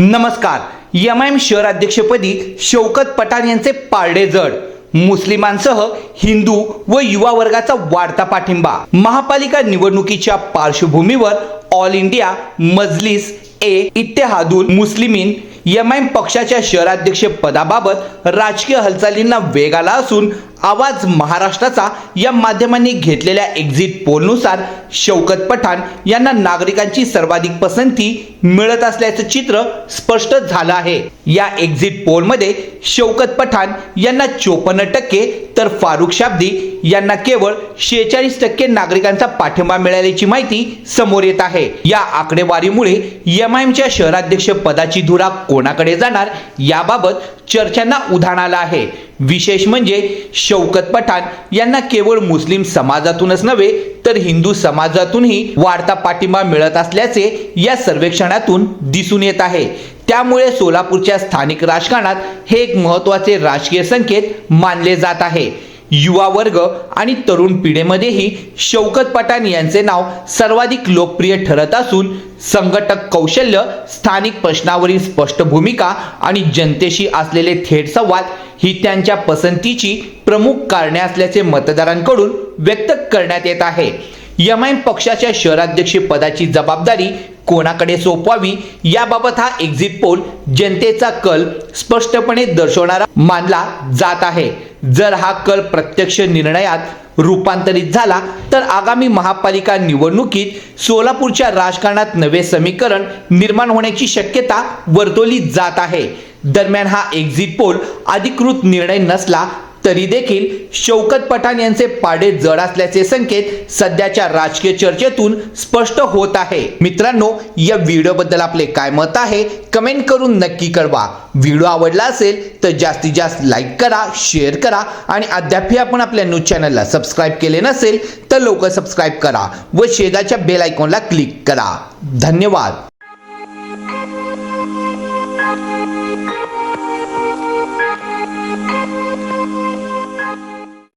नमस्कार एम आय एम शहराध्यक्षपदी शौकत पठाण यांचे पारडे जड मुस्लिमांसह हिंदू व युवा वर्गाचा वाढता पाठिंबा. महापालिका निवडणुकीच्या पार्श्वभूमीवर ऑल इंडिया मजलिस ए इत्तेहादुल मुस्लिमीन एम आय एम पक्षाच्या शहराध्यक्ष पदाबाबत राजकीय हालचालींना वेग आला असून आवाज महाराष्ट्राचा या माध्यमांनी घेतलेल्या एक्झिट पोलनुसार शौकत पठाण यांना नागरिकांची सर्वाधिक पसंती मिळत असल्याचं चित्र स्पष्ट झालं आहे. या एक्झिट पोलमध्ये शौकत पठाण यांना चोपन्न टक्के तर फारुख शाब्दी यांना केवळ शेहेचाळीस टक्के नागरिकांचा पाठिंबा मिळाल्याची माहिती समोर येत आहे. या आकडेवारीमुळे एम आय एमच्या शहराध्यक्ष पदाची धुरा कोणाकडे जाणार याबाबत चर्चांना उधाण आलं आहे. विशेष म्हणजे शौकत पठाण यांना केवळ मुस्लिम समाजातूनच नव्हे तर हिंदू समाजातूनही वाढता पाठिंबा मिळत असल्याचे या सर्वेक्षणातून दिसून येत आहे. त्यामुळे सोलापूरच्या स्थानिक राजकारणात हे एक महत्त्वाचे राजकीय संकेत मानले जात आहे. युवा वर्ग आणि तरुण पिढीमध्येही शौकत पठाण यांचे नाव सर्वाधिक लोकप्रिय ठरत असून संघटक कौशल्य स्थानिक प्रश्नावरील स्पष्ट भूमिका आणि जनतेशी असलेले थेट संवाद ही त्यांच्या पसंतीची प्रमुख कारणे असल्याचे मतदारांकडून व्यक्त करण्यात येत आहे. एम आय एम पक्षाच्या शहराध्यक्ष पदाची जबाबदारी कोणाकडे सोपवावी याबाबत हा एक्झिट पोल जनतेचा कल स्पष्टपणे दर्शवणारा मानला जात आहे. जर हा कल प्रत्यक्ष निर्णयात रूपांतरित झाला तर आगामी महापालिका निवडणुकीत सोलापूरच्या राजकारणात नवे समीकरण निर्माण होण्याची शक्यता वर्तवली जात आहे. दरम्यान हा एक्झिट पोल अधिकृत निर्णय नसला तरी देखील शौकत पठाण यांचे पाडे जड असल्याचे संकेत सध्याच्या राजकीय चर्चेतून स्पष्ट होत आहे. मित्रांनो या व्हिडिओबद्दल आपले काय मत आहे कमेंट करून नक्की कळवा. व्हिडिओ आवडला असेल तर जास्तीत जास्त लाईक करा शेअर करा आणि अद्यापही आपण आपल्या न्यूज चॅनलला सबस्क्राईब केले नसेल तर लवकर सबस्क्राईब करा व शेजारच्या बेल आयकॉनला क्लिक करा. धन्यवाद.